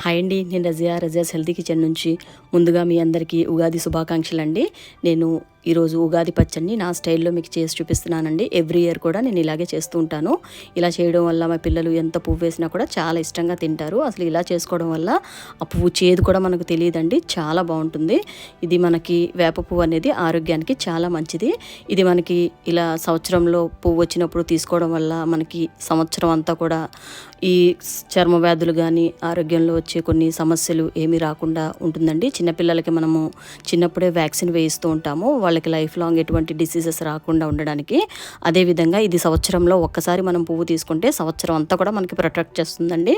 Hi అండి నేను Razia Razia's healthy kitchen నుంచి ముందుగా మీ అందరికీ ఉగాది శుభాకాంక్షలు అండి నేను ఈరోజు ఉగాది పచ్చడిని నా స్టైల్లో మీకు చేసి చూపిస్తున్నానండి. ఎవ్రీ ఇయర్ కూడా నేను ఇలాగే చేస్తూ ఉంటాను. ఇలా చేయడం వల్ల మా పిల్లలు ఎంత పువ్వు వేసినా కూడా చాలా ఇష్టంగా తింటారు. అసలు ఇలా చేసుకోవడం వల్ల ఆ పువ్వు చేదు కూడా మనకు తెలియదండి. చాలా బాగుంటుంది. ఇది మనకి వేప పువ్వు అనేది ఆరోగ్యానికి చాలా మంచిది. ఇది మనకి ఇలా సంవత్సరంలో పువ్వు వచ్చినప్పుడు తీసుకోవడం వల్ల మనకి సంవత్సరం అంతా కూడా ఈ చర్మ వ్యాధులు కానీ ఆరోగ్యంలో వచ్చే కొన్ని సమస్యలు ఏమీ రాకుండా ఉంటుందండి. చిన్నపిల్లలకి మనము చిన్నప్పుడే వ్యాక్సిన్ వేయిస్తూ ఉంటాము. వాళ్ళకి లైఫ్ లాంగ్ ఎటువంటి డిసీజెస్ రాకుండా ఉండడానికి. అదేవిధంగా ఇది సంవత్సరంలో ఒక్కసారి మనం పువ్వు తీసుకుంటే సంవత్సరం అంతా కూడా మనకి ప్రొటెక్ట్ చేస్తుందండి.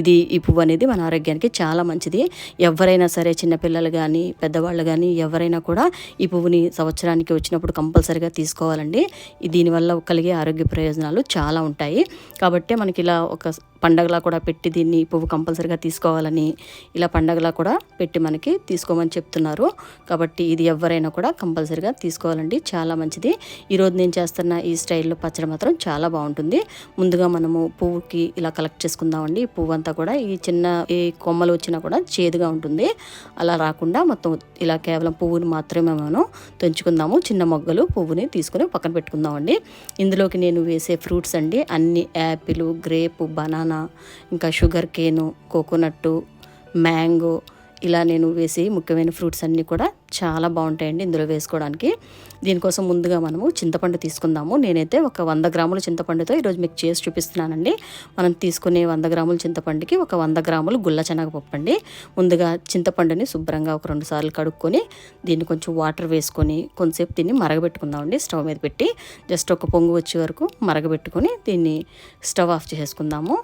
ఇది ఈ పువ్వు అనేది మన ఆరోగ్యానికి చాలా మంచిది. ఎవరైనా సరే చిన్నపిల్లలు కానీ పెద్దవాళ్ళు కానీ ఎవరైనా కూడా ఈ పువ్వుని సంవత్సరానికి వచ్చినప్పుడు కంపల్సరిగా తీసుకోవాలండి. దీనివల్ల కలిగే ఆరోగ్య ప్రయోజనాలు చాలా ఉంటాయి. కాబట్టి మనకి ఇలా ఒక పండగలా కూడా పెట్టి దీన్ని పువ్వు కంపల్సరీగా తీసుకోవాలని ఇలా పండగలా కూడా పెట్టి మనకి తీసుకోమని చెప్తున్నారు. కాబట్టి ఇది ఎవరైనా కూడా కంపల్సరీగా తీసుకోవాలండి. చాలా మంచిది. ఈరోజు నేను చేస్తున్న ఈ స్టైల్లో పచ్చడి మాత్రం చాలా బాగుంటుంది. ముందుగా మనము పువ్వుకి ఇలా కలెక్ట్ చేసుకుందామండి. ఈ పువ్వు అంతా కూడా ఈ చిన్న ఈ కొమ్మలు వచ్చినా కూడా చేదుగా ఉంటుంది. అలా రాకుండా మొత్తం ఇలా కేవలం పువ్వుని మాత్రమే మనం తెంచుకుందాము. చిన్న మొగ్గలు పువ్వుని తీసుకుని పక్కన పెట్టుకుందామండి. ఇందులోకి నేను వేసే ఫ్రూట్స్ అండి అన్ని యాపిల్ గ్రేప్ బనానా ఇంకా షుగర్ కేను కోకోనట్టు మ్యాంగో ఇలా నేను వేసి ముఖ్యమైన ఫ్రూట్స్ అన్నీ కూడా చాలా బాగుంటాయండి ఇందులో వేసుకోవడానికి. దీనికోసం ముందుగా మనము చింతపండు తీసుకుందాము. నేనైతే ఒక వంద గ్రాముల చింతపండుతో ఈరోజు మీకు చేసి చూపిస్తున్నానండి. మనం తీసుకునే వంద గ్రాముల చింతపండుకి ఒక వంద గ్రాములు గుల్ల శనగపప్పు అండి. ముందుగా చింతపండుని శుభ్రంగా ఒక రెండు సార్లు కడుక్కొని దీన్ని కొంచెం వాటర్ వేసుకొని కొంతసేపు దీన్ని మరగబెట్టుకుందామండి స్టవ్ మీద పెట్టి. జస్ట్ ఒక పొంగు వచ్చే వరకు మరగబెట్టుకొని దీన్ని స్టవ్ ఆఫ్ చేసుకుందాము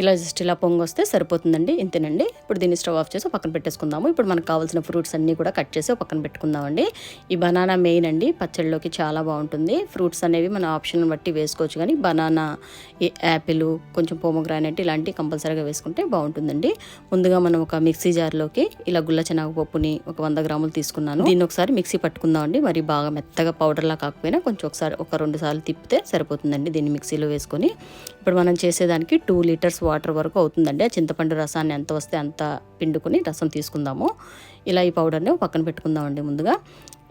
ఇలా జస్ట్ ఇలా పొంగొస్తే సరిపోతుందండి. ఇంతేనండి ఇప్పుడు దీన్ని స్టవ్ ఆఫ్ చేసి పక్కన పెట్టేసుకుందాము. ఇప్పుడు మనకు కావాల్సిన ఫ్రూట్స్ అన్నీ కూడా కట్ చేసి పక్కన పెట్టుకుందామండి. ఈ బనానా మెయిన్ అండి. పచ్చళ్ళలోకి చాలా బాగుంటుంది. ఫ్రూట్స్ అనేవి మన ఆప్షన్ బట్టి వేసుకోవచ్చు కానీ బనానా ఈ యాపిల్ కొంచెం పోమోగ్రానైట్ ఇలాంటివి కంపల్సరీగా వేసుకుంటే బాగుంటుందండి. ముందుగా మనం ఒక మిక్సీ జార్లోకి ఇలా గుల్ల శనగపప్పుని ఒక వంద గ్రాములు తీసుకున్నాను. దీన్ని ఒకసారి మిక్సీ పట్టుకుందామండి. మరి బాగా మెత్తగా పౌడర్లా కాకపోయినా కొంచెం ఒకసారి ఒక రెండు సార్లు తిప్పితే సరిపోతుందండి దీన్ని మిక్సీలో వేసుకొని. ఇప్పుడు మనం చేసేదానికి టూ లీటర్స్ వాటర్ వరకు అవుతుందండి. ఆ చింతపండు రసాన్ని ఎంత వస్తే అంత పిండుకొని రసం తీసుకుందాము. ఇలా ఈ పౌడర్ని పక్కన పెట్టుకుందామండి ముందుగా.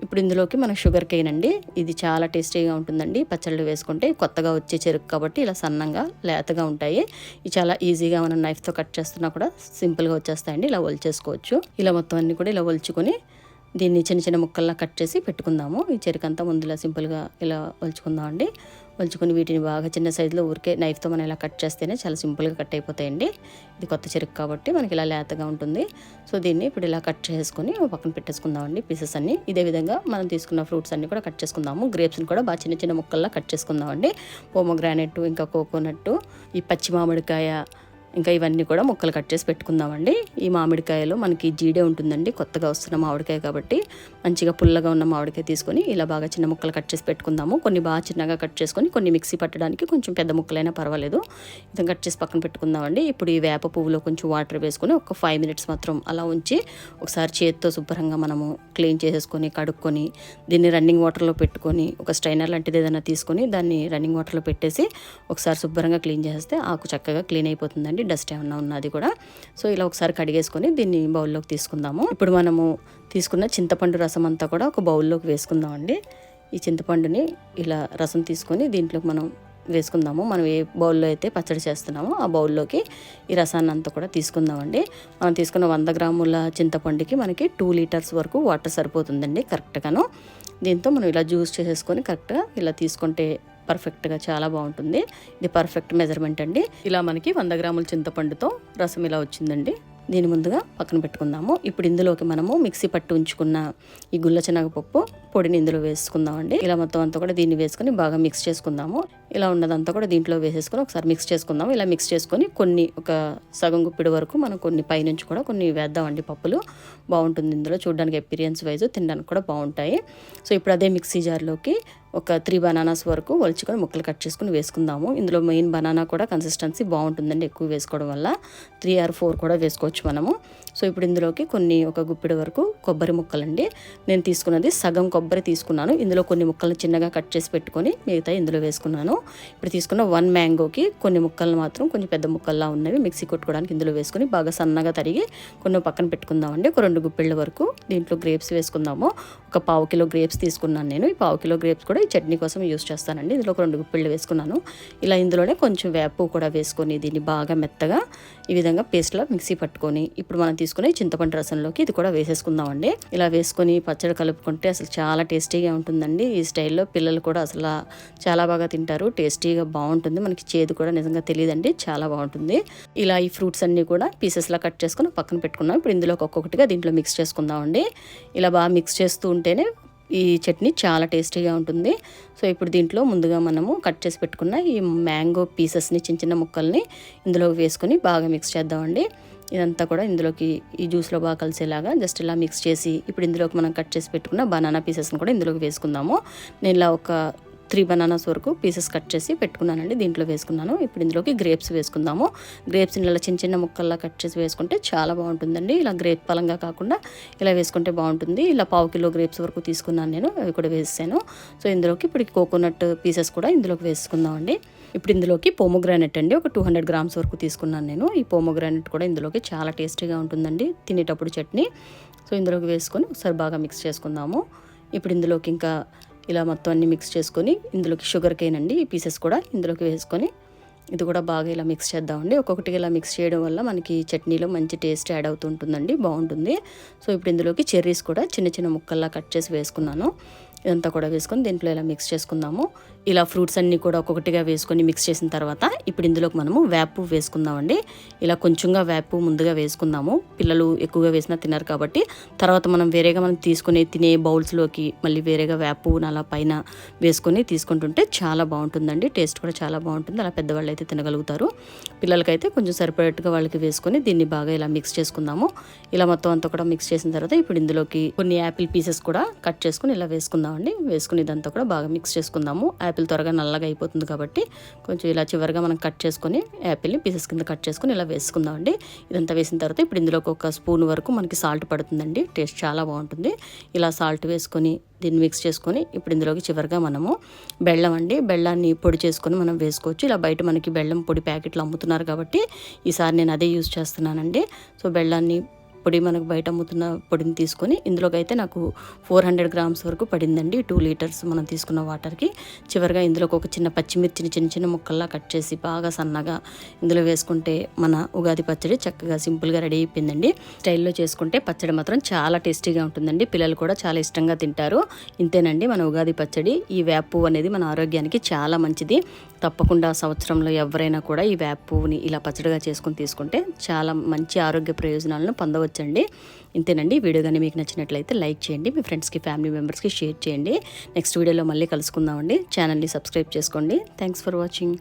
ఇప్పుడు ఇందులోకి మనం షుగర్ కేన్ అండి. ఇది చాలా టేస్టీగా ఉంటుందండి. పచ్చళ్ళు వేసుకుంటే కొత్తగా వచ్చే చెరుకు కాబట్టి ఇలా సన్నంగా లేతగా ఉంటాయి. ఇవి చాలా ఈజీగా మనం నైఫ్తో కట్ చేస్తున్నా కూడా సింపుల్గా వచ్చేస్తాయండి. ఇలా ఒలిచేసుకోవచ్చు. ఇలా మొత్తం అన్నీ కూడా ఇలా ఒలుచుకొని దీన్ని చిన్న చిన్న ముక్కల్లా కట్ చేసి పెట్టుకుందాము. ఈ చెరుకంతా ముందులా సింపుల్గా ఇలా ఒలుచుకుందామండి. ఒలుచుకొని వీటిని బాగా చిన్న సైజులో ఊరికే నైఫ్తో మనం ఇలా కట్ చేస్తేనే చాలా సింపుల్గా కట్ అయిపోతాయండి. ఇది కొత్త చెరుకు కాబట్టి మనకి ఇలా లేతగా ఉంటుంది. సో దీన్ని ఇప్పుడు ఇలా కట్ చేసుకొని పక్కన పెట్టేసుకుందామండి పీసెస్ అన్ని. ఇదే విధంగా మనం తీసుకున్న ఫ్రూట్స్ అన్ని కూడా కట్ చేసుకుందాము. గ్రేప్స్ని కూడా బాగా చిన్న చిన్న ముక్కల్లా కట్ చేసుకుందామండి. పోమోగ్రానెట్ ఇంకా కోకోనట్టు ఈ పచ్చి మామిడికాయ ఇంకా ఇవన్నీ కూడా ముక్కలు కట్ చేసి పెట్టుకుందామండి. ఈ మామిడికాయలో మనకి జీడే ఉంటుందండి. కొత్తగా వస్తున్న మామిడికాయ కాబట్టి మంచిగా పుల్లగా ఉన్న మామిడికాయ తీసుకొని ఇలా బాగా చిన్న ముక్కలు కట్ చేసి పెట్టుకుందాము. కొన్ని బాగా చిన్నగా కట్ చేసుకొని కొన్ని మిక్సీ పట్టడానికి కొంచెం పెద్ద ముక్కలైనా పర్వాలేదు. ఇతను కట్ చేసి పక్కన పెట్టుకుందామండి. ఇప్పుడు ఈ వేప పువ్వులో కొంచెం వాటర్ వేసుకొని ఒక ఫైవ్ మినిట్స్ మాత్రం అలా ఉంచి ఒకసారి చేతితో శుభ్రంగా మనము క్లీన్ చేసేసుకొని కడుక్కొని దీన్ని రన్నింగ్ వాటర్లో పెట్టుకొని ఒక స్ట్రైనర్ లాంటిది ఏదైనా తీసుకొని దాన్ని రన్నింగ్ వాటర్లో పెట్టేసి ఒకసారి శుభ్రంగా క్లీన్ చేస్తే ఆకు చక్కగా క్లీన్ అయిపోతుందండి. డస్ట్ ఏమన్నా ఉన్నది కూడా. సో ఇలా ఒకసారి కడిగేసుకొని దీన్ని బౌల్లోకి తీసుకుందాము. ఇప్పుడు మనము తీసుకున్న చింతపండు రసం అంతా కూడా ఒక బౌల్లోకి వేసుకుందామండి. ఈ చింతపండుని ఇలా రసం తీసుకొని దీంట్లోకి మనం వేసుకుందాము. మనం ఏ బౌల్లో అయితే పచ్చడి చేస్తున్నామో ఆ బౌల్లోకి ఈ రసాన్ని అంతా కూడా తీసుకుందామండి. మనం తీసుకున్న వంద గ్రాముల చింతపండుకి మనకి టూ లీటర్స్ వరకు వాటర్ సరిపోతుందండి కరెక్ట్గాను. దీంతో మనం ఇలా జ్యూస్ చేసేసుకొని కరెక్ట్గా ఇలా తీసుకుంటే పర్ఫెక్ట్గా చాలా బాగుంటుంది. ఇది పర్ఫెక్ట్ మెజర్మెంట్ అండి. ఇలా మనకి వంద గ్రాముల చింతపండుతో రసం ఇలా వచ్చిందండి. దీని ముందుగా పక్కన పెట్టుకుందాము. ఇప్పుడు ఇందులోకి మనము మిక్సీ పట్టు ఉంచుకున్న ఈ గుల్ల శనగపప్పు పొడిని ఇందులో వేసుకుందామండి. ఇలా మొత్తం అంతా కూడా దీన్ని వేసుకుని బాగా మిక్స్ చేసుకుందాము. ఇలా ఉన్నదంతా కూడా దీంట్లో వేసేసుకొని ఒకసారి మిక్స్ చేసుకుందాం. ఇలా మిక్స్ చేసుకొని కొన్ని ఒక సగం గుప్పిడి వరకు మనం కొన్ని పైనుంచి కూడా కొన్ని వేద్దామండి పప్పులు. బాగుంటుంది ఇందులో. చూడడానికి ఎక్స్పీరియన్స్ వైజ్ తినడానికి కూడా బాగుంటాయి. సో ఇప్పుడు అదే మిక్సీ జార్లోకి ఒక త్రీ బనానాస్ వరకు ఒలుచుకొని ముక్కలు కట్ చేసుకుని వేసుకుందాము. ఇందులో మెయిన్ బనానా కూడా కన్సిస్టెన్సీ బాగుంటుందండి ఎక్కువ వేసుకోవడం వల్ల. త్రీ ఆర్ ఫోర్ కూడా వేసుకోవచ్చు మనము. సో ఇప్పుడు ఇందులోకి కొన్ని ఒక గుప్పిడి వరకు కొబ్బరి ముక్కలండి. నేను తీసుకున్నది సగం కొబ్బరి తీసుకున్నాను. ఇందులో కొన్ని ముక్కలను చిన్నగా కట్ చేసి పెట్టుకొని మిగతా ఇందులో వేసుకున్నాను. ఇప్పుడు తీసుకున్న వన్ మ్యాంగోకి కొన్ని ముక్కలు మాత్రం కొంచెం పెద్ద ముక్కల్లా ఉన్నవి మిక్సీ కొట్టుకోవడానికి ఇందులో వేసుకొని బాగా సన్నగా తరిగి కొన్ని పక్కన పెట్టుకుందామండి. ఒక రెండు గుప్పిళ్ళ వరకు దీంట్లో గ్రేప్స్ వేసుకుందాము. ఒక పావు కిలో గ్రేప్స్ తీసుకున్నాను నేను. ఈ పావు కిలో గ్రేప్స్ కూడా ఈ చట్నీ కోసం యూస్ చేస్తానండి. ఇందులో ఒక రెండు గుప్పిళ్ళు వేసుకున్నాను. ఇలా ఇందులోనే కొంచెం వేపు కూడా వేసుకొని దీన్ని బాగా మెత్తగా ఈ విధంగా పేస్ట్లా మిక్సీ పట్టుకొని ఇప్పుడు మనం తీసుకునే చింతపండు రసంలోకి ఇది కూడా వేసేసుకుందామండి. ఇలా వేసుకొని పచ్చడి కలుపుకుంటే అసలు చాలా టేస్టీగా ఉంటుందండి. ఈ స్టైల్లో పిల్లలు కూడా అసలు చాలా బాగా తింటారు. టేస్టీగా బాగుంటుంది. మనకి చేదు కూడా నిజంగా తెలియదండి. చాలా బాగుంటుంది. ఇలా ఈ ఫ్రూట్స్ అన్నీ కూడా పీసెస్లా కట్ చేసుకుని పక్కన పెట్టుకున్నాం. ఇప్పుడు ఇందులో ఒక్కొక్కటిగా దీంట్లో మిక్స్ చేసుకుందామండి. ఇలా బాగా మిక్స్ చేస్తూ ఉంటేనే ఈ చట్నీ చాలా టేస్టీగా ఉంటుంది. సో ఇప్పుడు దీంట్లో ముందుగా మనము కట్ చేసి పెట్టుకున్న ఈ మ్యాంగో పీసెస్ని చిన్న చిన్న ముక్కల్ని ఇందులో వేసుకొని బాగా మిక్స్ చేద్దామండి. ఇదంతా కూడా ఇందులోకి ఈ జ్యూస్లో బాగా కలిసేలాగా జస్ట్ ఇలా మిక్స్ చేసి ఇప్పుడు ఇందులోకి మనం కట్ చేసి పెట్టుకున్న బనానా పీసెస్ని కూడా ఇందులోకి వేసుకుందాము. నేను ఇలా ఒక త్రీ బనానాస్ వరకు పీసెస్ కట్ చేసి పెట్టుకున్నానండి. దీంట్లో వేసుకున్నాను. ఇప్పుడు ఇందులోకి గ్రేప్స్ వేసుకుందాము. గ్రేప్స్ని ఇలా చిన్న చిన్న ముక్కల్లా కట్ చేసి వేసుకుంటే చాలా బాగుంటుందండి. ఇలా గ్రేప్ పలంగా కాకుండా ఇలా వేసుకుంటే బాగుంటుంది. ఇలా పావు కిలో గ్రేప్స్ వరకు తీసుకున్నాను నేను. అవి కూడా వేసాను సో ఇందులోకి ఇప్పుడు కోకోనట్ పీసెస్ కూడా ఇందులోకి వేసుకుందామండి. ఇప్పుడు ఇందులోకి పోమోగ్రానెట్ అండి. ఒక టూ హండ్రెడ్ గ్రామ్స్ వరకు తీసుకున్నాను నేను. ఈ పోమోగ్రానెట్ కూడా ఇందులోకి చాలా టేస్టీగా ఉంటుందండి. తినేటప్పుడు చట్నీ. సో ఇందులోకి వేసుకొని ఒకసారి బాగా మిక్స్ చేసుకుందాము. ఇప్పుడు ఇందులోకి ఇంకా ఇలా మొత్తం అన్ని మిక్స్ చేసుకొని ఇందులోకి షుగర్ కేన్ అండి ఈ పీసెస్ కూడా ఇందులోకి వేసుకొని ఇది కూడా బాగా ఇలా మిక్స్ చేద్దామండి. ఒక్కొక్కటి ఇలా మిక్స్ చేయడం వల్ల మనకి చట్నీలో మంచి టేస్ట్ యాడ్ అవుతుంటుందండి బాగుంటుంది. సో ఇప్పుడు ఇందులోకి చెర్రీస్ కూడా చిన్న చిన్న ముక్కల్లా కట్ చేసి వేసుకున్నాను. ఇదంతా కూడా వేసుకొని దీంట్లో ఇలా మిక్స్ చేసుకుందాము. ఇలా ఫ్రూట్స్ అన్నీ కూడా ఒక్కొక్కటిగా వేసుకొని మిక్స్ చేసిన తర్వాత ఇప్పుడు ఇందులోకి మనము వేపు వేసుకుందామండి. ఇలా కొంచెంగా వేపు ముందుగా వేసుకుందాము. పిల్లలు ఎక్కువగా వేసినా తిన్నారు కాబట్టి తర్వాత మనం వేరేగా మనం తీసుకుని తినే బౌల్స్లోకి మళ్ళీ వేరేగా వేపు అలా పైన వేసుకొని తీసుకుంటుంటే చాలా బాగుంటుందండి. టేస్ట్ కూడా చాలా బాగుంటుంది. అలా పెద్దవాళ్ళు అయితే తినగలుగుతారు. పిల్లలకైతే కొంచెం సరిపడేట్టుగా వాళ్ళకి వేసుకొని దీన్ని బాగా ఇలా మిక్స్ చేసుకుందాము. ఇలా మొత్తం అంతా కూడా మిక్స్ చేసిన తర్వాత ఇప్పుడు ఇందులోకి కొన్ని యాపిల్ పీసెస్ కూడా కట్ చేసుకుని ఇలా వేసుకుందామండి. వేసుకుని ఇదంతా కూడా బాగా మిక్స్ చేసుకుందాము. యాపిల్ త్వరగా నల్లగా అయిపోతుంది కాబట్టి కొంచెం ఇలా చివరిగా మనం కట్ చేసుకొని యాపిల్ని పీసెస్ కింద కట్ చేసుకుని ఇలా వేసుకుందామండి. ఇదంతా వేసిన తర్వాత ఇప్పుడు ఇందులోకి ఒక స్పూన్ వరకు మనకి సాల్ట్ పడుతుందండి. టేస్ట్ చాలా బాగుంటుంది. ఇలా సాల్ట్ వేసుకొని దీన్ని మిక్స్ చేసుకొని ఇప్పుడు ఇందులోకి చివరిగా మనము బెల్లం అండి. బెల్లాన్ని పొడి చేసుకొని మనం వేసుకోవచ్చు. ఇలా బయట మనకి బెల్లం పొడి ప్యాకెట్లు అమ్ముతున్నారు కాబట్టి ఈసారి నేను అదే యూజ్ చేస్తున్నానండి. సో బెల్లాన్ని పొడి మనకు బయట అమ్ముతున్న పొడిని తీసుకొని ఇందులోకి అయితే నాకు ఫోర్ హండ్రెడ్ గ్రామ్స్ వరకు పడిందండి. టూ లీటర్స్ మనం తీసుకున్న వాటర్కి. చివరిగా ఇందులోకి ఒక చిన్న పచ్చిమిర్చిని చిన్న చిన్న ముక్కల్లా కట్ చేసి బాగా సన్నగా ఇందులో వేసుకుంటే మన ఉగాది పచ్చడి చక్కగా సింపుల్గా రెడీ అయిపోయిందండి. స్టైల్లో చేసుకుంటే పచ్చడి మాత్రం చాలా టేస్టీగా ఉంటుందండి. పిల్లలు కూడా చాలా ఇష్టంగా తింటారు. ఇంతేనండి మన ఉగాది పచ్చడి. ఈ వేప పువ్వు అనేది మన ఆరోగ్యానికి చాలా మంచిది. తప్పకుండా సంవత్సరంలో ఎవరైనా కూడా ఈ వేప పువ్వుని ఇలా పచ్చడిగా చేసుకుని తీసుకుంటే చాలా మంచి ఆరోగ్య ప్రయోజనాలను పొందవచ్చు. పొందవచ్చండి ఇంతేనండి. వీడియో కానీ మీకు నచ్చినట్లయితే లైక్ చేయండి. మీ ఫ్రెండ్స్కి ఫ్యామిలీ మెంబర్స్కి షేర్ చేయండి. నెక్స్ట్ వీడియోలో మళ్ళీ కలుసుకుందామండి. ఛానల్ని సబ్స్క్రైబ్ చేసుకోండి. Thanks for watching.